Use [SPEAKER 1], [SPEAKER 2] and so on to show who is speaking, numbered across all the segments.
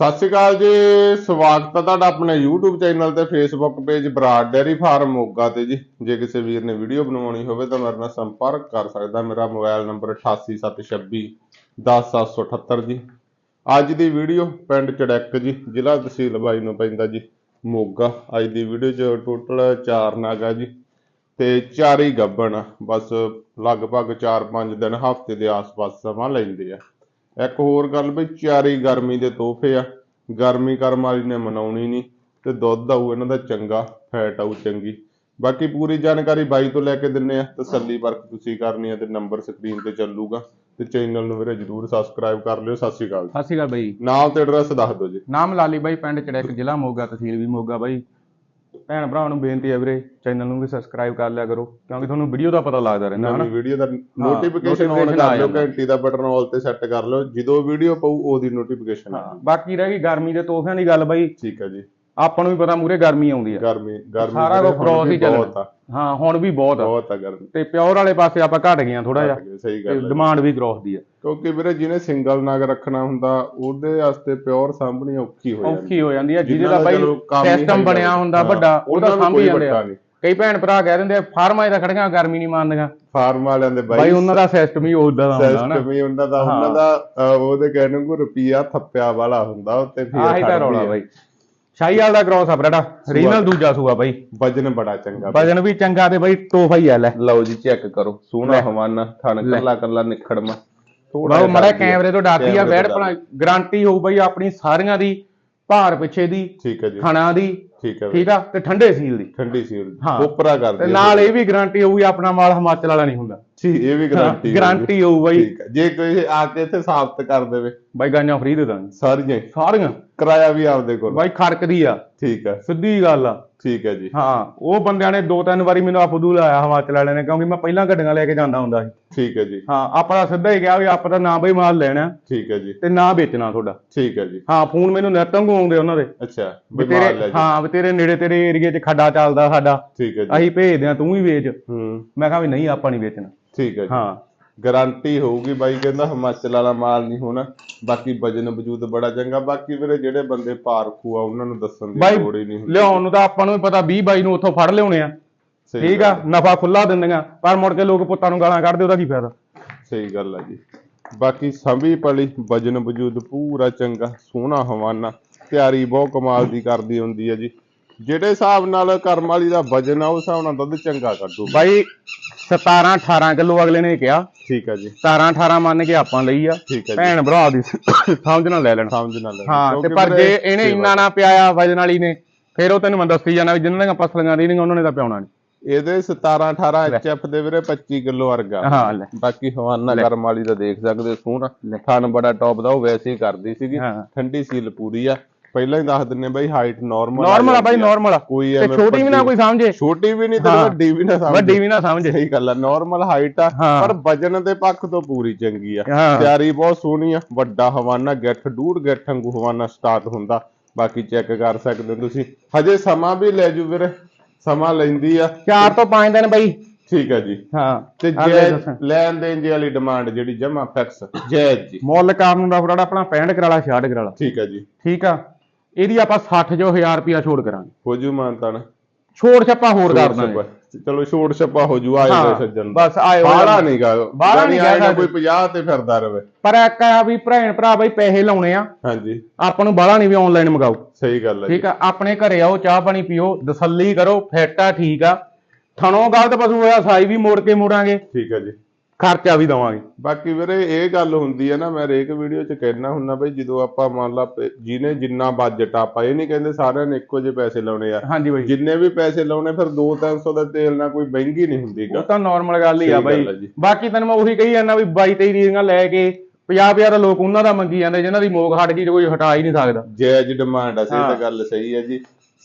[SPEAKER 1] ਸਤਿ ਸ਼੍ਰੀ ਅਕਾਲ ਜੀ, ਸਵਾਗਤ ਹੈ ਤੁਹਾਡਾ ਆਪਣੇ YouTube ਚੈਨਲ ਤੇ Facebook page Brar dairy farm Moga ਤੇ ਜੀ। ਜੇ ਕਿਸੇ ਵੀਰ ਨੇ ਵੀਡੀਓ ਬਣਾਉਣੀ ਹੋਵੇ ਤਾਂ ਮੇਰੇ ਨਾਲ ਸੰਪਰਕ ਕਰ ਸਕਦਾ। ਮੇਰਾ ਮੋਬਾਈਲ ਨੰਬਰ 8876 10778 ਜੀ। ਅੱਜ ਦੀ ਵੀਡੀਓ ਪਿੰਡ ਚੜੈਕ ਜੀ, ਜ਼ਿਲ੍ਹਾ ਤਹਿਸੀਲ ਬਾਈ ਨੂੰ ਪੈਂਦਾ ਜੀ, ਮੋਗਾ। ਅੱਜ ਦੀ ਵੀਡੀਓ 'ਚ ਟੋਟਲ 4 ਨਾਗਾ ਜੀ ਤੇ ਚਾਰ ਹੀ ਗੱਭਣ ਬਸ ਲਗਭਗ 4-5 ਦਿਨ ਹਫ਼ਤੇ ਦੇ ਆਸ-ਪਾਸ ਸਮਾਂ ਲੈਂਦੇ ਆ। ਇੱਕ ਹੋਰ ਗੱਲ ਵੀ ਚਾਰੀ ਗਰਮੀ ਦੇ ਤੋਹਫੇ ਆ। ਗਰਮੀ ਕਰਮ ਵਾਲੀ ਨੇ ਮਨਾਉਣੀ ਨਹੀਂ ਤੇ ਦੁੱਧ ਆਊ ਇਹਨਾਂ ਦਾ ਚੰਗਾ ਫੈਟ ਆਊ ਚੰਗੀ। ਬਾਕੀ ਪੂਰੀ ਜਾਣਕਾਰੀ ਬਾਈ ਤੋਂ ਲੈ ਕੇ ਦਿੰਨੇ ਆ ਤਸੱਲੀ ਪਰਖ ਤੁਸੀਂ ਕਰਨੀ ਆ ਤੇ ਨੰਬਰ ਸਕਰੀਨ ਤੇ ਚੱਲੂਗਾ। ਤੇ ਚੈਨਲ ਨੂੰ ਵੀਰੇ ਜਰੂਰ ਸਬਸਕ੍ਰਾਈਬ ਕਰ ਲਿਓ ਸਤਿ ਸ਼੍ਰੀ ਅਕਾਲ
[SPEAKER 2] ਸਤਿ ਸ਼੍ਰੀ ਅਕਾਲ ਬਾਈ।
[SPEAKER 1] ਨਾਮ ਤੇ ਐਡਰੈਸ ਦੱਸ ਦਿਓ ਜੀ।
[SPEAKER 2] ਨਾਮ ਲਾਲੀ ਬਾਈ ਪਿੰਡ ਚੜੈਕ ਜ਼ਿਲ੍ਹਾ ਮੋਗਾ ਤਹਿਸੀਲ ਵੀ ਮੋਗਾ ਬਾਈ। ਭੈਣ ਭਰਾਵਾਂ ਨੂੰ ਬੇਨਤੀ ਹੈ ਵੀਰੇ ਚੈਨਲ ਨੂੰ ਵੀ ਸਬਸਕ੍ਰਾਈਬ ਕਰ ਲਿਆ ਕਰੋ ਕਿਉਂਕਿ ਤੁਹਾਨੂੰ ਵੀਡੀਓ ਦਾ ਪਤਾ ਲੱਗਦਾ ਰਹਿੰਦਾ ਹਨਾ?
[SPEAKER 1] ਨਵੀਂ ਵੀਡੀਓ ਦਾ ਨੋਟੀਫਿਕੇਸ਼ਨ ਆਨ ਕਰ ਲਿਓ। ਘੰਟੀ ਦਾ ਬਟਨ ਆਲ ਤੇ ਸੈੱਟ ਕਰ ਲਿਓ ਜਦੋਂ ਵੀਡੀਓ ਪਊ ਉਹਦੀ ਨੋਟੀਫਿਕੇਸ਼ਨ ਆ
[SPEAKER 2] ਬਾਕੀ ਰਹਿ ਗਈ ਗਰਮੀ ਦੇ ਤੋਹਫਿਆਂ ਦੀ ਗੱਲ ਬਾਈ।
[SPEAKER 1] ਠੀਕ ਹੈ ਜੀ।
[SPEAKER 2] ਆਪਾਂ ਨੂੰ ਵੀ ਪਤਾ ਮੂਰੇ ਗਰਮੀ ਆਉਂਦੀ ਆ।
[SPEAKER 1] ਗਰਮੀ ਗਰਮੀ
[SPEAKER 2] ਸਾਰਾ ਕੁਝ
[SPEAKER 1] ਵੀ
[SPEAKER 2] ਹੀ
[SPEAKER 1] ਆ।
[SPEAKER 2] ਹਾਂ ਹੁਣ ਵੀ ਬਹੁਤ ਆ।
[SPEAKER 1] ਬਹੁਤ ਆ ਗਰਮੀ।
[SPEAKER 2] ਤੇ ਪਿਓਰ ਵਾਲੇ ਪਾਸੇ ਆਪਾਂ ਘਟ ਗਏ ਆ ਥੋੜਾ ਜਿਹਾ।
[SPEAKER 1] ਸਹੀ ਗੱਲ ਹੈ
[SPEAKER 2] ਡਿਮਾਂਡ ਵੀ ਗਰੋਥ ਦੀ ਆ।
[SPEAKER 1] ਕਿਉਂਕਿ ਵੀਰੇ ਜਿਹਨੇ ਸਿੰਗਲ ਨਗ ਰੱਖਣਾ ਹੁੰਦਾ ਉਹਦੇ ਵਾਸਤੇ ਪਿਓਰ ਸਾਂਭਣੀ ਔਖੀ ਹੋ ਜਾਂਦੀ
[SPEAKER 2] ਔਖੀ ਹੋ ਜਾਂਦੀ ਆ ਜਿਹਦੇ ਦਾ ਬਾਈ
[SPEAKER 1] ਹੀ
[SPEAKER 2] ਸਿਸਟਮ ਬਣਿਆ ਹੁੰਦਾ
[SPEAKER 1] ਹਾਂ,
[SPEAKER 2] ਵੱਡਾ ਉਹਦਾ
[SPEAKER 1] ਨੂੰ
[SPEAKER 2] ਸਾਂਭੀ
[SPEAKER 1] ਕੋਈ
[SPEAKER 2] ਜਾਂਦੇ ਆ। ਕਈ ਭੈਣ ਭਰਾ ਕਹਿ ਦਿੰਦੇ ਆ ਫਾਰਮਾਂ 'ਚ ਤਾਂ ਖੜੀਆਂ ਗਰਮੀ ਨਹੀਂ ਮੰਨਦੀਆਂ।
[SPEAKER 1] ਫਾਰਮ ਵਾਲਿਆਂ ਦੇ
[SPEAKER 2] ਬਾਈ
[SPEAKER 1] ਬਾਈ
[SPEAKER 2] ਉਹਨਾਂ ਦਾ ਸਿਸਟਮ ਹੀ ਉਦਾਂ ਦਾ ਹੁੰਦਾ ਹਨਾ?
[SPEAKER 1] ਸਿਸਟਮ ਹੀ ਉਹਨਾਂ ਦਾ ਉਹਨਾਂ ਦਾ ਉਹਦੇ ਕਹਿਣ ਨੂੰ ਰੁਪਿਆ ਥੱਪਿਆ ਵਾਲਾ ਹੁੰਦਾ ਉੱਤੇ ਫਿਰ
[SPEAKER 2] ਆਹੀ ਤਾਂ ਰੌਲਾ ਬਾਈ। ਸ਼ਾਹੀਵਾਲ ਦਾ ਕ੍ਰੋਸ ਆ ਬਰਾੜਾ ਰੀਨਲ ਦੂਜਾ ਸੂਆ ਬਾਈ।
[SPEAKER 1] ਵਜਨ ਬੜਾ ਚੰਗਾ।
[SPEAKER 2] ਵਜਨ ਵੀ ਚੰਗਾ ਤੇ ਬਾਈ ਤੋਹਫਾ ਹੀ ਆ ਲੈ।
[SPEAKER 1] ਲਓ ਜੀ ਚੈੱਕ ਕਰੋ। ਸੋਹਣਾ ਹਵਾਨਾ ਥਣ ਕੱਲਾ ਕੱਲਾ ਨਿਖੜਮਾ।
[SPEAKER 2] ਬਾਬਾ ਮੜਾ ਕੈਮਰੇ ਤੋਂ ਡਰਦੀ ਆ
[SPEAKER 1] ਤੋਂ
[SPEAKER 2] ਭਲਾ ਗਾਰੰਟੀ ਹੋਊ ਬਾਈ ਆਪਣੀ ਸਾਰੀਆਂ ਦੀ ਭਾਰ ਪਿੱਛੇ ਦੀ
[SPEAKER 1] ਠੀਕ ਹੈ ਜੀ।
[SPEAKER 2] ਥਣਾ ਦੀ
[SPEAKER 1] ਠੀਕ ਹੈ।
[SPEAKER 2] ਠੀਕ ਆ? ਤੇ ਠੰਡੇ ਸੀਲ ਦੀ।
[SPEAKER 1] ਠੰਡੀ ਸੀ
[SPEAKER 2] ਹਾਂ।
[SPEAKER 1] ਉਪਰਾ ਕਰ
[SPEAKER 2] ਤੇ ਨਾਲ ਇਹ ਵੀ ਗਾਰੰਟੀ ਹੋਊਗੀ ਆਪਣਾ ਮਾਲ ਹਿਮਾਚਲ ਵਾਲਾ ਨਹੀਂ ਹੁੰਦਾ।
[SPEAKER 1] ਜੀ ਇਹ ਵੀ ਗਾਰੰਟੀ
[SPEAKER 2] ਗਾਰੰਟੀ ਹੋਊ ਬਾਈ।
[SPEAKER 1] ਠੀਕ ਹੈ। ਜੇ ਕੋਈ ਆ ਕੇ ਇੱਥੇ ਸਾਬਤ ਕਰ ਦੇਵੇ।
[SPEAKER 2] ਬਾਈ ਗਾਈਆਂ ਫ੍ਰੀ ਦੇ ਦਾਂਗੇ।
[SPEAKER 1] ਸਾਰੀਆਂ।
[SPEAKER 2] ਸਾਰੀਆਂ।
[SPEAKER 1] ਕਿਰਾਇਆ ਵੀ ਆਪਦੇ ਕੋਲ।
[SPEAKER 2] ਬਾਈ ਖੜਕਦੀ ਆ।
[SPEAKER 1] ਠੀਕ ਹੈ।
[SPEAKER 2] ਸਿੱਧੀ ਗੱਲ ਆ।
[SPEAKER 1] ਠੀਕ ਹੈ ਜੀ।
[SPEAKER 2] ਹਾਂ ਉਹ ਬੰਦਿਆਂ ਨੇ ਦੋ ਤਿੰਨ ਵਾਰੀ ਮੈਨੂੰ ਆਪਦੂ ਲਾਇਆ ਹਿਮਾਚਲ ਵਾਲਿਆਂ ਨੇ ਕਿਉਂਕਿ ਮੈਂ ਪਹਿਲਾਂ ਗੱਡੀਆਂ ਲੈ ਕੇ ਜਾਂਦਾ ਹੁੰਦਾ ਸੀ।
[SPEAKER 1] ਠੀਕ ਹੈ ਜੀ।
[SPEAKER 2] ਹਾਂ ਆਪਾਂ ਤਾਂ ਸਿੱਧਾ ਹੀ ਕਿਹਾ ਵੀ ਆਪਾਂ ਤਾਂ ਨਾ ਬਈ ਮਾਲ ਲੈਣਾ।
[SPEAKER 1] ਠੀਕ ਹੈ ਜੀ।
[SPEAKER 2] ਤੇ ਨਾ ਵੇਚਣਾ ਤੁਹਾਡਾ।
[SPEAKER 1] ਠੀਕ ਹੈ ਜੀ।
[SPEAKER 2] ਹਾਂ ਫੋਨ ਮੈਨੂੰ ਨੈਟ ਵਾਂਗੂ ਆਉਂਦੇ ਉਹਨਾਂ ਦੇ।
[SPEAKER 1] ਅੱਛਾ
[SPEAKER 2] ਵੀ ਤੇਰੇ ਹਾਂ ਵੀ ਤੇਰੇ ਨੇੜੇ ਤੇਰੇ ਏਰੀਏ 'ਚ ਖੱਡਾ ਚੱਲਦਾ ਸਾਡਾ।
[SPEAKER 1] ਠੀਕ ਹੈ ਜੀ।
[SPEAKER 2] ਅਸੀਂ ਭੇਜਦੇ ਆ ਤੂੰ ਵੀ ਵੇਚ।
[SPEAKER 1] ਹੂੰ।
[SPEAKER 2] ਮੈਂ ਕਿਹਾ ਵੀ ਨਹੀਂ ਆਪਾਂ ਨਹੀਂ ਵੇਚਣਾ।
[SPEAKER 1] ਠੀਕ ਹੈ ਜੀ।
[SPEAKER 2] ਹਾਂ।
[SPEAKER 1] ਗਾਰੰਟੀ ਹੋਊਗੀ ਬਾਈ ਕਹਿੰਦਾ ਹਿਮਾਚਲ ਵਾਲਾ ਮਾਲ ਨਹੀਂ ਹੋਣਾ। ਬਾਕੀ ਵਜਨ ਵਜੂਦ ਬੜਾ ਚੰਗਾ ਬਾਕੀ ਵੀਰੇ ਜਿਹੜੇ ਬੰਦੇ ਪਾਰਖੂ ਆ ਉਹਨਾਂ ਨੂੰ ਦੱਸਣ ਦੀ ਲੋੜ ਹੀ ਨਹੀਂ ਹੁੰਦੀ।
[SPEAKER 2] ਲਿਆਉਣ ਨੂੰ ਤਾਂ ਆਪਾਂ ਨੂੰ ਵੀ ਪਤਾ 20 ਬਾਈ ਨੂੰ ਉੱਥੋਂ ਫੜ ਲਿਆਉਣੇ ਆ। ਠੀਕ ਆ ਨਫਾ ਖੁੱਲਾ ਦਿੰਦੀਆਂ ਪਰ ਮੁੜ ਕੇ ਲੋਕ ਪੁੱਤਾਂ ਨੂੰ ਗਾਲਾਂ ਕੱਢਦੇ ਉਹਦਾ ਕੀ ਫਾਇਦਾ?
[SPEAKER 1] ਸਹੀ ਗੱਲ ਆ ਜੀ। ਬਾਕੀ ਸੰਭੀ ਪਲੀ ਵਜਨ ਵਜੂਦ ਪੂਰਾ ਚੰਗਾ ਸੋਹਣਾ ਹਵਾਨਾ ਤਿਆਰੀ ਬਹੁਤ ਕਮਾਲ ਦੀ ਕਰਦੀ ਹੁੰਦੀ ਹੈ ਜੀ। ਜਿਹੜੇ ਹਿਸਾਬ ਨਾਲ ਕਰਮ ਵਾਲੀ ਦਾ ਵਜਨ ਆ ਉਸ ਹਿਸਾਬ ਨਾਲ ਦੁੱਧ ਚੰਗਾ ਕੱਢੂ।
[SPEAKER 2] ਬਾਈ 17 18 ਕਿਲੋ ਅਗਲੇ ਨੇ ਕਿਹਾ।
[SPEAKER 1] ਠੀਕ ਹੈ ਜੀ।
[SPEAKER 2] 17 18 ਮੰਨ ਕੇ ਆਪਾਂ ਲਈ ਆ।
[SPEAKER 1] ਠੀਕ ਹੈ ਜੀ।
[SPEAKER 2] ਭੈਣ ਭਰਾ ਦੀ ਸਮਝ ਨਾਲ ਲੈ ਲੈਣਾ।
[SPEAKER 1] ਸਮਝ ਨਾਲ ਲੈ
[SPEAKER 2] ਹਾਂ ਤੇ
[SPEAKER 1] ਕਿਉਂਕਿ
[SPEAKER 2] ਪਰ ਜੇ ਇਹਨੇ ਇੰਨਾ ਨਾ ਪਿਆਇਆ ਵਜਨ ਵਾਲੀ ਨੇ ਫਿਰ ਉਹ ਤੈਨੂੰ ਮੈਂ ਦੱਸੀ ਜਾਣਾ ਵੀ ਜਿਨ੍ਹਾਂ ਦੀਆਂ ਪਸਲੀਆਂ ਰਹੀਆਂ ਉਹਨਾਂ ਨੇ ਤਾਂ ਪਿਆਉਣਾ ਨਹੀਂ
[SPEAKER 1] ਇਹਦੇ 17 18 ਐਚਐਫ ਦੇ ਵੀਰੇ 25 ਕਿਲੋ ਵਰਗਾ।
[SPEAKER 2] ਹਾਂ ਲੈ।
[SPEAKER 1] ਬਾਕੀ ਹਵਾਨਾ ਕਰਮ ਵਾਲੀ ਦਾ ਦੇਖ ਸਕਦੇ ਹੋ ਸੋਹਣਾ। ਥਣ ਬੜਾ ਟੌਪ ਦਾ ਉਹ ਵੈਸੇ ਹੀ ਕਰਦੀ ਸੀਗੀ।
[SPEAKER 2] ਹਾਂ।
[SPEAKER 1] ਠੰਡੀ ਸੀਲ ਪੂਰੀ ਆ। ਪਹਿਲਾਂ ਹੀ ਦੱਸ ਦਿੰਨੇ ਬਾਈ ਹਾਈਟ ਨਾਰਮਲ
[SPEAKER 2] ਨਾਰਮਲ ਆ ਬਾਈ ਨਾਰਮਲ ਆ।
[SPEAKER 1] ਕੋਈ ਐਵੇਂ
[SPEAKER 2] ਛੋਟੀ ਵੀ ਨਾ ਕੋਈ ਸਮਝੇ।
[SPEAKER 1] ਛੋਟੀ ਵੀ ਨਹੀਂ ਤੇ
[SPEAKER 2] ਹਾਂ।
[SPEAKER 1] ਵੱਡੀ ਵੀ ਨਾ ਸਮਝ।
[SPEAKER 2] ਵੱਡੀ ਵੀ ਨਾ ਸਮਝੇ।
[SPEAKER 1] ਸਹੀ ਗੱਲ ਆ ਨਾਰਮਲ ਹਾਈਟ ਆ
[SPEAKER 2] ਹਾਂ।
[SPEAKER 1] ਪਰ ਵਜਨ ਦੇ ਪੱਖ ਤੋਂ ਪੂਰੀ ਚੰਗੀ ਆ।
[SPEAKER 2] ਹਾਂ।
[SPEAKER 1] ਤਿਆਰੀ ਬਹੁਤ ਸੋਹਣੀ ਆ ਵੱਡਾ ਹਵਾਨਾ ਗਿੱਠ ਡੂੜ ਗਿੱਠ ਵਾਂਗੂ ਹਵਾਨਾ ਸਟਾਰਟ ਹੁੰਦਾ। ਬਾਕੀ ਚੈੱਕ ਕਰ ਸਕਦੇ ਹੋ ਤੁਸੀਂ। ਹਜੇ ਸਮਾਂ ਵੀ ਲੈ ਜੂ ਵੀਰੇ ਸਮਾਂ ਲੈਂਦੀ ਆ।
[SPEAKER 2] 4 ਤੋਂ 5 ਦਿਨ ਬਾਈ।
[SPEAKER 1] ਠੀਕ ਆ ਜੀ।
[SPEAKER 2] ਹਾਂ।
[SPEAKER 1] ਤੇ ਜੈ
[SPEAKER 2] ਦੱਸਾਂ।
[SPEAKER 1] ਲੈਣ ਦੇਣ ਦੀ ਵਾਲੀ ਡਿਮਾਂਡ ਜਿਹੜੀ ਜਮਾ ਫਿਕਸ ਜਾਇਜ਼ ਜੀ।
[SPEAKER 2] ਮੁੱਲ ਕਾਰਨ ਦਾ ਫਰਾੜਾ ਆਪਣਾ 65 ਕਰਾਲਾ 66 ਕਰਾਲਾ।
[SPEAKER 1] ਠੀਕ ਆ ਜੀ।
[SPEAKER 2] ਠੀਕ ਆ। ਇਹਦੀ ਆਪਾਂ 60 ਜੋ 1000 ਰੁਪਿਆ ਛੋੜ ਕਰਾਂਗੇ।
[SPEAKER 1] ਹੋ ਜੂ ਮਾਨਤਾਨ
[SPEAKER 2] ਛੋੜ ਛੱਪਾ ਹੋਰ ਕਰ ਦਾਂਗੇ
[SPEAKER 1] ਚਲੋ ਛੋਟ ਛੱਪਾ ਹੋ ਜੂ ਆਏ ਹੋਏ ਸੱਜਣ
[SPEAKER 2] ਬਸ ਆਏ ਹੋਏ
[SPEAKER 1] ਬਾਹਲਾ ਨਹੀਂਗਾ
[SPEAKER 2] ਬਾਹਲਾ ਨੀ ਕਹਿ
[SPEAKER 1] ਕੋਈ 50 ਤੇ ਫਿਰਦਾ ਰਵੇ।
[SPEAKER 2] ਪਰ ਇੱਕ ਆ ਵੀ ਭੈਣ ਭਰਾ ਬਈ ਪੈਸੇ ਲਾਉਣੇ ਆ।
[SPEAKER 1] ਹਾਂਜੀ।
[SPEAKER 2] ਆਪਾਂ ਨੂੰ ਬਾਹਲਾ ਨਹੀਂ ਵੀ ਆਨਲਾਈਨ ਮੰਗਾਓ।
[SPEAKER 1] ਸਹੀ ਗੱਲ ਹੈ
[SPEAKER 2] ਠੀਕ ਆ ਆਪਣੇ ਘਰੇ ਆਓ ਚਾਹ ਪਾਣੀ ਪੀਓ ਤਸੱਲੀ ਕਰੋ ਫਿੱਟ ਆ ਠੀਕ ਆ। ਥਣੋਂ ਗਲਤ ਪਸ਼ੂ ਹੋਇਆ ਸਾਈ ਵੀ ਮੋੜ ਕੇ ਮੋੜਾਂਗੇ।
[SPEAKER 1] ਠੀਕ ਹੈ ਜੀ।
[SPEAKER 2] ਖਰਚਾ ਵੀ ਦਵਾਂਗੇ।
[SPEAKER 1] ਬਾਕੀ ਵੀਰੇ ਇਹ ਗੱਲ ਹੁੰਦੀ ਹੈ ਨਾ ਮੈਂ ਹਰੇਕ ਵੀਡੀਓ 'ਚ ਕਹਿਣਾ ਹੁੰਦਾ ਬਈ ਜਦੋਂ ਆਪਾਂ ਮੰਨ ਲਾ ਪ- ਜਿਹਨੇ ਜਿੰਨਾ ਬਜਟ ਆਪਾਂ ਇਹ ਨਹੀਂ ਕਹਿੰਦੇ ਸਾਰਿਆਂ ਨੇ ਇੱਕੋ ਜਿਹੇ ਪੈਸੇ ਲਾਉਣੇ ਆ।
[SPEAKER 2] ਹਾਂਜੀ ਬਾਈ।
[SPEAKER 1] ਜਿੰਨੇ ਵੀ ਪੈਸੇ ਲਾਉਣੇ ਫਿਰ 2-300 ਦਾ ਤੇਲ ਨਾਲ ਕੋਈ ਮਹਿੰਗੀ ਨਹੀਂ ਹੁੰਦੀ
[SPEAKER 2] ਉਹ
[SPEAKER 1] ਗਾ
[SPEAKER 2] ਤਾਂ ਨਾਰਮਲ ਗੱਲ ਹੀ ਆ
[SPEAKER 1] ਸਹੀ
[SPEAKER 2] ਬਾਈ।
[SPEAKER 1] ਗੱਲ ਆ ਜੀ।
[SPEAKER 2] ਬਾਕੀ ਤੈਨੂੰ ਮੈਂ ਉਹੀ ਕਹੀ ਜਾਂਦਾ ਵੀ 22 23 ਰੀਆਂ ਲੈ ਕੇ 50 50 ਲੋਕ ਉਹਨਾਂ ਦਾ ਮੰਗੀ ਜਾਂਦੇ ਜਿਨ੍ਹਾਂ ਦੀ ਮੋਗ ਹਟ ਗਈ ਤੇ ਕੋਈ ਹਟਾ ਹੀ ਨਹੀਂ ਸਕਦਾ।
[SPEAKER 1] ਜਾਇਜ਼ ਡਿਮਾਂਡ ਆ ਸਹੀ
[SPEAKER 2] ਹਾਂ।
[SPEAKER 1] ਤਾਂ ਗੱਲ ਸਹੀ ਹੈ ਜੀ।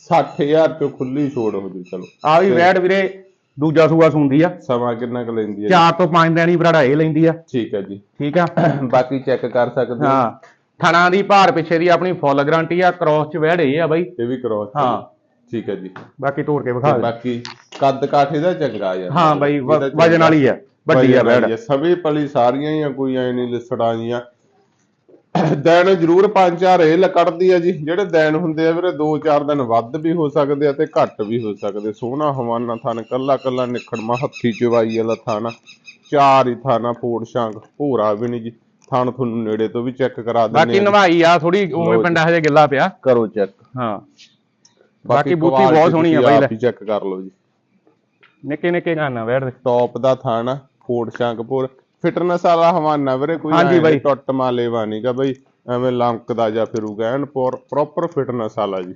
[SPEAKER 1] 60000 ਤੋਂ ਖੁੱਲੀ ਛੋੜ ਹੋ ਜੂ ਚਲੋ।
[SPEAKER 2] ਆ ਵੀ ਵੈੜ ਵੀਰੇ ਦੂਜਾ ਸੂਆ ਸੁੰਦੀ ਆ।
[SPEAKER 1] ਸਮਾਂ ਕਿੰਨਾ ਕੁ ਲੈਂਦੀ ਹੈ
[SPEAKER 2] 4 ਤੋਂ 5 ਦਿਨ ਹੀ ਭਰਾੜਾ ਇਹ ਲੈਂਦੀ ਆ।
[SPEAKER 1] ਠੀਕ ਹੈ ਜੀ।
[SPEAKER 2] ਠੀਕ ਆ?
[SPEAKER 1] ਬਾਕੀ ਚੈੱਕ ਕਰ ਸਕਦੇ ਹੋ।
[SPEAKER 2] ਹਾਂ। ਥਣਾ ਦੀ ਭਾਰ ਪਿੱਛੇ ਦੀ ਆਪਣੀ ਫੁੱਲ ਗਾਰੰਟੀ ਆ ਕ੍ਰੋਸ ਚ ਵੈੜ ਇਹ ਆ ਬਾਈ।
[SPEAKER 1] ਇਹ ਵੀ ਕਰੋ
[SPEAKER 2] ਹਾਂ।
[SPEAKER 1] ਠੀਕ ਹੈ ਜੀ।
[SPEAKER 2] ਬਾਕੀ ਤੋੜ ਕੇ ਵਿਖਾ
[SPEAKER 1] ਬਾਕੀ ਕੱਦ ਕਾਠੇ ਦਾ ਚੰਗਾ ਯਾਰ।
[SPEAKER 2] ਹਾਂ ਬਾਈ। ਵਜਨ ਵਾਲੀ ਆ। ਵੱਡੀ ਆ
[SPEAKER 1] ਆ, ਸਭੀ ਪਲੀ ਸਾਰੀਆਂ ਹੀ ਆ ਕੋਈ ਐ ਨਹੀਂ ਲਿਸੜਾਂ ਜੀਆਂ। ਦਿਨ ਜ਼ਰੂਰ ਪੰਜ ਚਾਰ ਇਹ ਕੱਢਦੀ ਆ ਜੀ। ਜਿਹੜੇ ਦਿਨ ਹੁੰਦੇ ਆ ਵੀਰੇ 2-4 ਦਿਨ ਵੱਧ ਵੀ ਹੋ ਸਕਦੇ ਆ ਤੇ ਘੱਟ ਵੀ ਹੋ ਸਕਦੇ। ਸੋਹਣਾ ਹਵਾਨਾ ਥਣ ਕੱਲਾ ਕੱਲਾ ਨਿਖੜਮਾ ਹੱਥੀ ਚਵਾਈ ਵਾਲਾ ਥਣ ਚਾਰ ਹੀ ਥਾਣਾ ਫੋੜ ਸ਼ਾਂਗ ਭੋਰਾ ਵੀ ਨਹੀਂ ਜੀ। ਥਣ ਤੁਹਾਨੂੰ ਨੇੜੇ ਤੋਂ ਵੀ ਚੈੱਕ ਕਰਾ
[SPEAKER 2] ਬਾਕੀ
[SPEAKER 1] ਦਿੰਦੇ ਆ।
[SPEAKER 2] ਨਵਾਈ ਆ ਥੋੜੀ ਉਵੇਂ। ਪਿੰਡਾ ਹਜੇ ਗਿੱਲਾ ਪਿਆ।
[SPEAKER 1] ਕਰੋ ਚੈੱਕ।
[SPEAKER 2] ਹਾਂ। ਬਾਕੀ ਬੂਟੀ ਬਹੁਤ ਸੋਹਣੀ ਆ ਬਾਈ ਲੈ।
[SPEAKER 1] ਹੀ ਚੈੱਕ ਕਰ ਲਓ ਜੀ।
[SPEAKER 2] ਨਿੱਕੇ ਨਿੱਕੇ ਗਾਨਾ ਬੈਠ ਦੇ।
[SPEAKER 1] ਟੌਪ ਦਾ ਥਾਣਾ ਫੋੜ ਸ਼ਾਂਗ ਭੋਰ। ਫਿਟਨੈਸ ਵਾਲਾ ਹਵਾਨਾ ਵੀਰੇ ਕੋਈ
[SPEAKER 2] ਹਾਂਜੀ ਬਾਈ।
[SPEAKER 1] ਟੁੱਟ ਮਾਲੇਵਾ ਨਹੀਂਗਾ ਬਈ ਐਵੇਂ ਲੰਕਦਾ ਜਾਂ ਫਿਰੂਗਾ ਐਨ ਪ੍ਰੋਪਰ ਫਿਟਨੈਸ ਵਾਲਾ ਜੀ।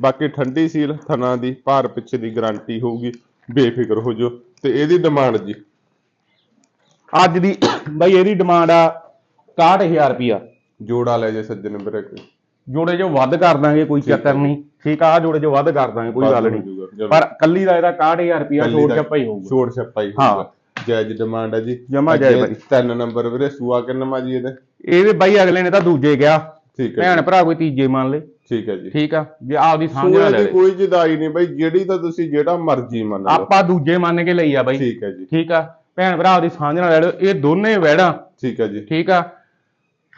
[SPEAKER 1] ਬਾਕੀ ਠੰਡੀ ਸੀਲ ਥਣਾ ਦੀ ਭਾਰ ਪਿੱਛੇ ਦੀ ਗਾਰੰਟੀ ਹੋਊਗੀ ਬੇਫਿਕਰ ਹੋ ਜਾਓ ਤੇ ਇਹਦੀ ਡਿਮਾਂਡ ਜੀ।
[SPEAKER 2] ਅੱਜ ਦੀ ਬਾਈ ਇਹਦੀ ਡਿਮਾਂਡ ਆ 61000 ਰੁਪਿਆ
[SPEAKER 1] ਜੋੜਾ ਲੈ ਜੇ ਸੱਜਣ ਵੀਰੇ ਕੋਈ।
[SPEAKER 2] ਜੋੜੇ ਜੋ ਵੱਧ ਕਰ ਦਾਂਗੇ ਕੋਈ ਚੱਕਰ ਨਹੀਂ। ਠੀਕ ਆ ਜੋੜੇ ਜੋ ਵੱਧ ਕਰ ਦਾਂਗੇ ਕੋਈ ਗੱਲ ਨਹੀਂ। ਪਰ ਕੱਲੀ ਦਾ ਇਹਦਾ 61000 ਰੁਪਿਆ ਛੋੜ ਚੱਪਾ ਹੀ ਹੋਊਗਾ।
[SPEAKER 1] ਛੋੜ ਛੱਪਾ ਹਾਂ। ਹੋਊਗਾ। ਜਾਇਜ਼ ਡਿਮਾਂਡ ਹੈ ਜੀ।
[SPEAKER 2] ਜਮਾਂ ਜਾਇਜ਼ ਬਾਈ।
[SPEAKER 1] ਤਿੰਨ ਨੰਬਰ ਵੀਰੇ ਸੂਆ ਕਿੰਨਾ ਜੀ ਇਹਦੇ?
[SPEAKER 2] ਇਹਦੇ ਬਾਈ ਅਗਲੇ ਨੇ ਤਾਂ ਦੂਜੇ ਗਿਆ
[SPEAKER 1] ਠੀਕ ਹੈ
[SPEAKER 2] ਭੈਣ ਭਰਾ ਕੋਈ ਤੀਜੇ ਮੰਨ ਲੇ।
[SPEAKER 1] ਠੀਕ ਹੈ ਜੀ।
[SPEAKER 2] ਠੀਕ ਆ। ਜੇ ਆਪਦੀ ਸਮਝ ਨਾਲ ਲੈ
[SPEAKER 1] ਕੋਈ ਜਦਾਈ ਨਹੀਂ ਬਈ ਜਿਹੜੀ ਤਾਂ ਤੁਸੀਂ ਜਿਹੜਾ ਮਰਜ਼ੀ ਮੰਨ ਲਓ।
[SPEAKER 2] ਆਪਾਂ ਦੂਜੇ ਮੰਨ ਕੇ ਲਈ ਆ ਬਾਈ।
[SPEAKER 1] ਠੀਕ ਹੈ ਜੀ।
[SPEAKER 2] ਠੀਕ ਆ। ਭੈਣ ਭਰਾ ਆਪਦੀ ਸਮਝ ਨਾਲ ਲੈ ਲਓ। ਇਹ ਦੋਨੇ ਵੈੜਾਂ।
[SPEAKER 1] ਠੀਕ ਹੈ ਜੀ।
[SPEAKER 2] ਠੀਕ ਆ।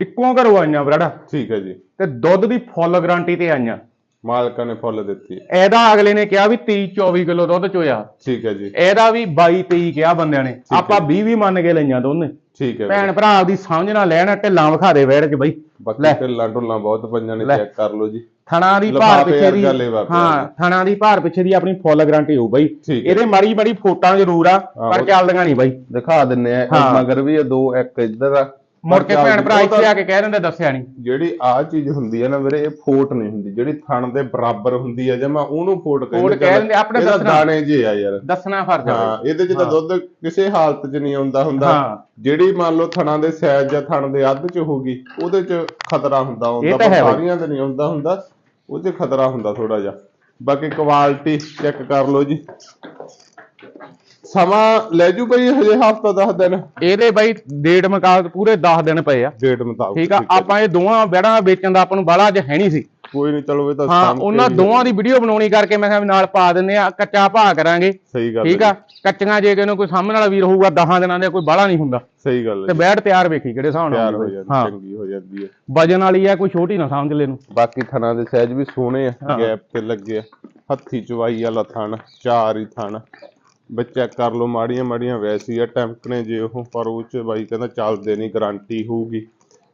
[SPEAKER 2] ਇੱਕੋ ਘਰੋਂ ਆਈਆਂ ਬਰਾੜਾ
[SPEAKER 1] ਠੀਕ ਹੈ ਜੀ।
[SPEAKER 2] ਤੇ ਦੁੱਧ ਦੀ ਫੁੱਲ ਗਾਰੰਟੀ ਤੇ ਆਈਆਂ।
[SPEAKER 1] ਮਾਲਕਾਂ ਨੇ ਫੁੱਲ ਦਿੱਤੀ।
[SPEAKER 2] ਇਹਦਾ ਅਗਲੇ ਨੇ ਕਿਹਾ ਵੀ 23 24 ਕਿਲੋ ਦੁੱਧ ਚੋਇਆ
[SPEAKER 1] ਠੀਕ ਹੈ ਜੀ
[SPEAKER 2] ਇਹਦਾ ਵੀ 22 23 ਕਿਹਾ ਬੰਦਿਆਂ ਨੇ। ਆਪਾਂ 20 ਵੀ ਮੰਨ ਕੇ ਲਈਆਂ ਦੋਨੇ
[SPEAKER 1] ਠੀਕ ਹੈ
[SPEAKER 2] ਭੈਣ ਭਰਾ ਆਪਦੀ ਸਮਝ ਨਾਲ ਲੈਣ ਢਿੱਲਾਂ ਵਿਖਾ ਦੇ ਵੈੜ ਚ ਬਾਈ
[SPEAKER 1] ਬਾਕੀ
[SPEAKER 2] ਲੈ।
[SPEAKER 1] ਢਿੱਲਾਂ ਢੁੱਲਾਂ ਬਹੁਤ ਪੰਜਾਂ ਨੇ। ਚੈੱਕ ਕਰ ਲਓ ਜੀ
[SPEAKER 2] ਥਣਾ ਦੀ ਭਾਰ ਪਿੱਛੇ ਦੀ ਹਾਂ ਥਣਾ ਦੀ ਭਾਰ ਪਿੱਛੇ ਦੀ ਆਪਣੀ ਫੁੱਲ ਗਾਰੰਟੀ ਹੋਊ ਬਾਈ। ਇਹਦੇ ਮਾੜੀ ਮਾੜੀ ਫੋਟਾਂ ਜ਼ਰੂਰ ਆ ਪਰ ਚੱਲਦੀਆਂ ਨਹੀਂ ਬਾਈ
[SPEAKER 1] ਦਿਖਾ ਦਿੰਨੇ ਆ। ਮਗਰ ਵੀ ਇਹ ਦੋ ਇੱਕ ਇੱਧਰ ਆ
[SPEAKER 2] ਮੁੜ ਕੇ ਭੈਣ ਭਰਾ ਇੱਥੇ ਆ ਕੇ ਕਹਿ ਦਿੰਦੇ ਦੱਸਿਆ ਨਹੀਂ
[SPEAKER 1] ਜਿਹੜੀ ਆ ਚੀਜ਼ ਹੁੰਦੀ ਹੈ ਨਾ ਵੀਰੇ ਇਹ ਫੋਟ ਨਹੀਂ ਹੁੰਦੀ ਜਿਹੜੀ ਥਣ ਦੇ ਬਰਾਬਰ ਹੁੰਦੀ ਹੈ ਜਮਾ ਉਹਨੂੰ ਫੋਟ
[SPEAKER 2] ਫੋਟ ਕਹਿ ਦਿੰਦੇ, ਆਪਣੇ।
[SPEAKER 1] ਦਾਣੇ ਜੇ ਆ ਯਾਰ
[SPEAKER 2] ਦੱਸਣਾ ਫਰਜ਼
[SPEAKER 1] ਹਾਂ। ਇਹਦੇ ਚ ਤਾਂ। ਦੁੱਧ ਕਿਸੇ ਹਾਲਤ 'ਚ ਨਹੀਂ ਆਉਂਦਾ ਹੁੰਦਾ। ਜਿਹੜੀ ਮੰਨ ਲਓ ਥਣਾਂ ਦੇ ਸਾਈਜ਼ ਜਾਂ ਥਣ ਦੇ ਅੱਧ 'ਚ ਹੋਗੀ ਉਹਦੇ 'ਚ ਖਤਰਾ ਹੁੰਦਾ ਹੁੰਦਾ। ਸਾਰੀਆਂ ਤੇ ਨਹੀਂ ਆਉਂਦਾ ਹੁੰਦਾ ਉਹ 'ਚ ਖਤਰਾ ਹੁੰਦਾ ਥੋੜਾ ਜਿਹਾ ਬਾਕੀ ਕੁਆਲਿਟੀ ਚੈੱਕ ਕਰ ਲਓ ਜੀ ਸਮਾਂ ਲੈ ਜੂ ਬਈ ਹਜੇ ਹਫਤਾ 10 ਦਿਨ।
[SPEAKER 2] ਇਹਦੇ ਬਾਈ ਡੇਟ ਮੁਕਾਬਲੇ ਪੂਰੇ 10 ਦਿਨ ਪਏ ਆ।
[SPEAKER 1] ਡੇਟ ਮੁਤਾਬਕ
[SPEAKER 2] ਠੀਕ ਆ। ਆਪਾਂ ਇਹ ਦੋਵਾਂ ਬੈੜਾਂ ਵੇਚਣ ਦਾ ਆਪਾਂ ਨੂੰ ਬਾਲਾ ਅੱਜ ਹੈ ਨਹੀਂ ਸੀ।
[SPEAKER 1] ਕੋਈ ਨਹੀਂ ਚਲੋ ਇਹ ਤਾਂ
[SPEAKER 2] ਹਾਂ ਉਹਨਾਂ ਦੋਵਾਂ ਦੀ ਵੀਡੀਓ ਬਣਾਉਣੀ ਕਰਕੇ ਮੈਂ ਕਿਹਾ ਨਾਲ ਪਾ ਦਿੰਦੇ ਆ ਕੱਚਾ ਭਾਅ ਕਰਾਂਗੇ।
[SPEAKER 1] ਸਹੀ ਗੱਲ
[SPEAKER 2] ਠੀਕ ਆ ਕੱਚੀਆਂ ਜੇ ਕਿਨੂੰ ਕੋਈ ਸਾਹਮਣੇ ਵਾਲਾ ਵੀਰ ਹੋਊਗਾ 10 ਦਿਨਾਂ ਦੇ ਕੋਈ ਬਾਲਾ ਨਹੀਂ ਹੁੰਦਾ।
[SPEAKER 1] ਸਹੀ ਗੱਲ
[SPEAKER 2] ਤੇ ਬੈੜ ਤਿਆਰ ਵੇਖੀ ਕਿਹੜੇ ਹਿਸਾਬ ਨਾਲ
[SPEAKER 1] ਚੰਗੀ ਹੋ ਜਾਂਦੀ ਹੈ।
[SPEAKER 2] ਵਜਨ ਵਾਲੀ ਆ ਕੋਈ ਛੋਟੀ ਨਾ ਸਮਝ ਲੈ ਨੂੰ
[SPEAKER 1] ਬਾਕੀ ਥਣਾਂ ਦੇ ਸਾਈਜ਼ ਵੀ ਸੋਹਣੇ ਆ। ਗੈਪ ਤੇ ਲੱਗੇ ਆ। ਹੱਥੀ ਚਵਾਈ ਵਾਲਾ ਥਣ ਚਾਰ ਹੀ ਥਣ। ਬੱਚਾ ਕਰ ਲੋ ਮਾੜੀਆਂ ਮਾੜੀਆਂ ਵੈਸੀ ਆ ਟੈਂਕਣੇ ਜੇ ਉਹ ਪਰ ਉਹ ਚ ਬਾਈ ਕਹਿੰਦਾ ਚੱਲਦੇ ਨਹੀਂ ਗਾਰੰਟੀ ਹੋਊਗੀ।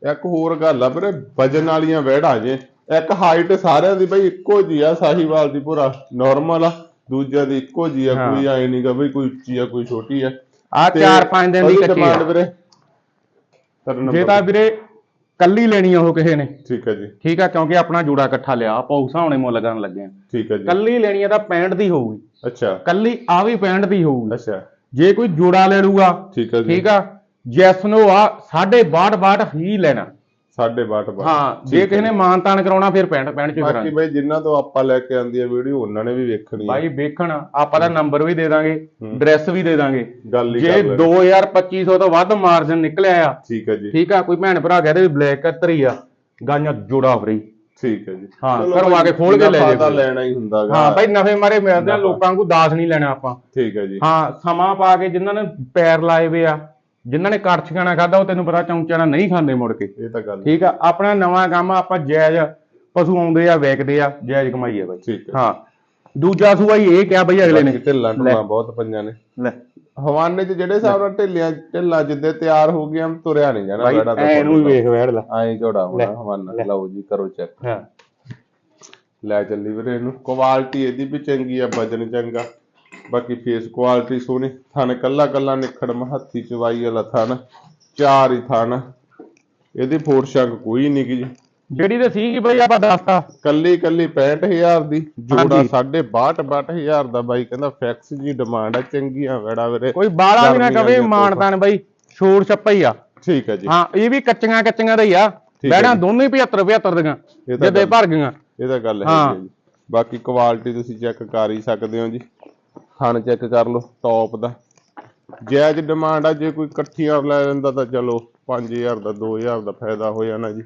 [SPEAKER 1] ਇੱਕ ਹੋਰ ਗੱਲ ਆ ਵੀਰੇ ਵਜਨ ਵਾਲੀਆਂ ਵਹਿੜਾਂ ਜੇ ਇੱਕ ਹਾਈਟ ਸਾਰਿਆਂ ਦੀ ਬਈ ਇੱਕੋ ਜੀ ਆ ਸਾਹੀਵਾਲ ਦੀ ਪੂਰਾ ਨਾਰਮਲ ਆ ਦੂਜਿਆਂ ਦੀ ਇੱਕੋ ਜੀ ਆ। ਕੋਈ ਐ ਨਹੀਂਗਾ ਬਈ ਕੋਈ ਉੱਚੀ ਆ ਕੋਈ ਛੋਟੀ ਆ।
[SPEAKER 2] ਆ
[SPEAKER 1] ਤੇ
[SPEAKER 2] 4-5 ਦਿਨ ਦੀ
[SPEAKER 1] demand
[SPEAKER 2] ਆ ਜੇ ਤਾਂ ਵੀਰੇ ਕੱਲੀ ਲੈਣੀ ਆ ਉਹ ਕਿਸੇ ਨੇ।
[SPEAKER 1] ਠੀਕ ਹੈ ਜੀ।
[SPEAKER 2] ਠੀਕ ਆ ਕਿਉਂਕਿ ਆਪਣਾ ਜੋੜਾ ਇਕੱਠਾ ਲਿਆ ਆਪਾਂ ਉਸ ਹਿਸਾਬ ਨਾਲ ਮੁੱਲ ਕਰਨ ਲੱਗੇ ਆ।
[SPEAKER 1] ਠੀਕ ਹੈ ਜੀ।
[SPEAKER 2] ਕੱਲੀ ਲੈਣੀ ਆ ਤਾਂ 65 ਦੀ ਹੋਊਗੀ।
[SPEAKER 1] ਅੱਛਾ।
[SPEAKER 2] ਕੱਲੀ ਆ ਵੀ 65 ਦੀ ਹੋਊਗੀ।
[SPEAKER 1] ਅੱਛਾ।
[SPEAKER 2] ਜੇ ਕੋਈ ਜੋੜਾ ਲੈ ਲੂਗਾ
[SPEAKER 1] ਠੀਕ ਹੈ ਜੀ।
[SPEAKER 2] ਠੀਕ ਆ ਜੈਸ ਨੂੰ ਆ 62 62 ਹੀ ਲੈਣਾ।
[SPEAKER 1] ਸਾਢੇ ਬਾਟ ਬਾਟ
[SPEAKER 2] ਹਾਂ ਜੇ ਕਿਸੇ ਨੇ ਮਾਨ ਤਾਨ ਕਰਾਉਣਾ ਫਿਰ 65 65 ਚ
[SPEAKER 1] ਬਾਕੀ
[SPEAKER 2] ਕਰਾਂਗੇ
[SPEAKER 1] ਬਈ ਜਿਨ੍ਹਾਂ ਤੋਂ ਆਪਾਂ ਲੈ ਕੇ ਆਂਦੀ ਆ ਵੀਡੀਓ ਉਹਨਾਂ ਨੇ ਵੀ ਵੇਖਣੀ ਆ।
[SPEAKER 2] ਬਾਈ ਵੇਖਣ ਆਪਾਂ ਦਾ ਨੰਬਰ ਵੀ ਦੇ ਦਾਂਗੇ ਐਡਰੈਸ ਵੀ ਦੇ ਦਾਂਗੇ।
[SPEAKER 1] ਗੱਲ ਹੀ
[SPEAKER 2] ਜੇ
[SPEAKER 1] ਕਰ ਲੈਣੀ।
[SPEAKER 2] 2000 2500 ਤੋਂ ਵੱਧ ਮਾਰਜਨ ਨਿਕਲਿਆ ਆ
[SPEAKER 1] ਠੀਕ ਹੈ ਜੀ।
[SPEAKER 2] ਠੀਕ ਆ ਕੋਈ ਭੈਣ ਭਰਾ ਕਹਦੇ ਵੀ ਬਲੈਕ ਕਤਰੀ ਆ ਗਾਈਆਂ ਜੋੜਾ ਫਰੀ।
[SPEAKER 1] ਠੀਕ ਹੈ ਜੀ।
[SPEAKER 2] ਹਾਂ,
[SPEAKER 1] ਚਲੋ
[SPEAKER 2] ਘਰੋਂ
[SPEAKER 1] ਬਾਈ,
[SPEAKER 2] ਆ ਕੇ ਖੋਲ ਕੇ ਲੈ ਜਾਇਓ।
[SPEAKER 1] ਫਾਇਦਾ ਲੈਣਾ ਹੀ ਹੁੰਦਾਗਾ।
[SPEAKER 2] ਹਾਂ ਬਾਈ ਨਫੇ ਮਾਰੇ ਮਿਲਦੇ ਆ ਲੋਕਾਂ ਨੂੰ ਦਾਸ ਨਹੀਂ ਲੈਣਾ ਆਪਾਂ।
[SPEAKER 1] ਠੀਕ ਹੈ ਜੀ।
[SPEAKER 2] ਹਾਂ ਸਮਾਂ ਪਾ ਕੇ ਜਿਨ੍ਹਾਂ ਨੇ ਪੈਰ ਲਾਏ ਵੇ ਆ ਜਿਨ੍ਹਾਂ ਨੇ ਕੜਛੀਆਂ ਖਾਦਾ ਉਹ ਤੈਨੂੰ ਪਤਾ ਚੌਂਚਾਣਾ ਨਹੀਂ ਖਾਂਦੇ ਮੁੜ ਕੇ।
[SPEAKER 1] ਇਹ ਤਾਂ ਗੱਲ
[SPEAKER 2] ਠੀਕ ਆ? ਆਪਣਾ ਨਵਾਂ ਕੰਮ ਆ, ਆਪਾਂ ਜਾਇਜ਼ ਪਸ਼ੂ ਆਉਂਦੇ ਆ ਵੇਚਦੇ ਆ ਜਾਇਜ਼ ਕਮਾਈ ਆ ਬਾਈ।
[SPEAKER 1] ਠੀਕ ਹੈ।
[SPEAKER 2] ਹਾਂ। ਦੂਜਾ ਸੂਆ ਹੀ ਇਹ ਕਿਹਾ ਬਈ ਅਗਲੇ ਨੇ।
[SPEAKER 1] ਢਿੱਲਾਂ ਢੁੱਲਾਂ ਬਹੁਤ ਪੰਜਾਂ ਨੇ।
[SPEAKER 2] ਲੈ।
[SPEAKER 1] ਹਵਾਨੇ 'ਚ ਜਿਹੜੇ ਹਿਸਾਬ ਨਾਲ ਢਿੱਲੀਆਂ ਢਿੱਲਾਂ ਜਿੱਦੇ ਤਿਆਰ ਹੋ ਗਈਆਂ ਤੁਰਿਆ ਨਹੀਂ ਜਾਣਾ
[SPEAKER 2] ਬਾਈ
[SPEAKER 1] ਬੜਾ
[SPEAKER 2] ਐ ਨੂੰ ਹੀ ਵੇਖ ਵੈੜ ਲੈ।
[SPEAKER 1] ਐਂ ਝੋੜਾ ਹੋਣਾ ਹਵਾਨਾ। ਲਓ ਜੀ ਕਰੋ ਚੈੱਕ
[SPEAKER 2] ਹਾਂ।
[SPEAKER 1] ਲੈ ਚੱਲੀ ਵੀਰੇ ਇਹਨੂੰ। ਕੁਆਲਿਟੀ ਇਹਦੀ ਵੀ ਚੰਗੀ ਆ ਵਜਨ ਚੰਗਾ। ਬਾਕੀ ਫੇਸ ਕੁਆਲਿਟੀ ਸੋਹਣੀ ਥਣ ਕੱਲਾ ਕੱਲਾ ਨਿਖੜ ਹੱਥੀ ਚਵਾਈ ਵਾਲਾ ਥਣ ਚਾਰ ਹੀ ਥਣ। ਇਹਦੀ ਫੋਰ ਸ਼ੰਕ ਕੋਈ ਨਹੀਂ ਜੀ।
[SPEAKER 2] ਜਿਹੜੀ ਤੇ ਸੀਗੀ ਬਈ ਆਪਾਂ ਦੱਸਤਾ।
[SPEAKER 1] ਕੱਲੀ ਕੱਲੀ 65000 ਦੀ ਜੋੜਾ
[SPEAKER 2] ਹਾਂਜੀ।
[SPEAKER 1] 62 62000 ਦਾ ਬਾਈ ਕਹਿੰਦਾ ਫਿਕਸ ਜੀ ਡਿਮਾਂਡ ਆ ਚੰਗੀਆਂ ਵੜਾ ਵੀਰੇ।
[SPEAKER 2] ਕੋਈ ਬਾਲਾ ਵੀ ਨਾ ਕਵੇ ਮਾਨਤਾਨ ਬਈ ਛੋੜ ਛੱਪਾ ਹੀ ਆ।
[SPEAKER 1] ਠੀਕ ਹੈ ਜੀ।
[SPEAKER 2] ਹਾਂ ਇਹ ਵੀ ਕੱਚੀਆਂ ਕੱਚੀਆਂ ਦਾ ਹੀ ਆ।
[SPEAKER 1] ਜੀ।
[SPEAKER 2] ਦੋਨੇ 75 75 ਦੀਆਂ
[SPEAKER 1] ਇਹ ਤਾਂ
[SPEAKER 2] ਜਦੇ ਭਰ ਗਈਆਂ।
[SPEAKER 1] ਇਹ ਤਾਂ ਗੱਲ। ਹੈ। ਜੀ। ਬਾਕੀ ਕੁਆਲਿਟੀ ਤੁਸੀਂ ਚੈੱਕ ਕਰ ਹੀ ਸਕਦੇ ਹੋ ਜੀ। ਥਣ ਚੈੱਕ ਕਰ ਲਓ ਟੌਪ ਦਾ। ਜਾਇਜ਼ ਡਿਮਾਂਡ ਆ, ਜੇ ਕੋਈ ਇਕੱਠੀਆਂ ਲੈ ਲੈਂਦਾ ਤਾਂ ਚਲੋ 5000 ਦਾ 2000 ਦਾ ਫਾਇਦਾ ਹੋ ਜਾਣਾ ਜੀ।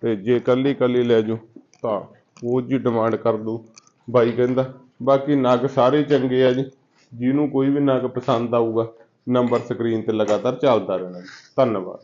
[SPEAKER 1] ਤੇ ਜੇ ਕੱਲੀ ਕੱਲੀ ਲੈ ਜਾਓ ਤਾਂ ਉਹ ਜੀ ਡਿਮਾਂਡ ਕਰ ਦੋ ਬਾਈ ਕਹਿੰਦਾ। ਬਾਕੀ ਨਗ ਸਾਰੇ ਚੰਗੇ ਆ ਜੀ, ਜਿਹਨੂੰ ਕੋਈ ਵੀ ਨਗ ਪਸੰਦ ਆਊਗਾ ਨੰਬਰ ਸਕਰੀਨ ਤੇ ਲਗਾਤਾਰ ਚੱਲਦਾ ਰਹਿਣਾ ਜੀ। ਧੰਨਵਾਦ।